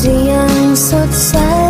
จะยังสดใส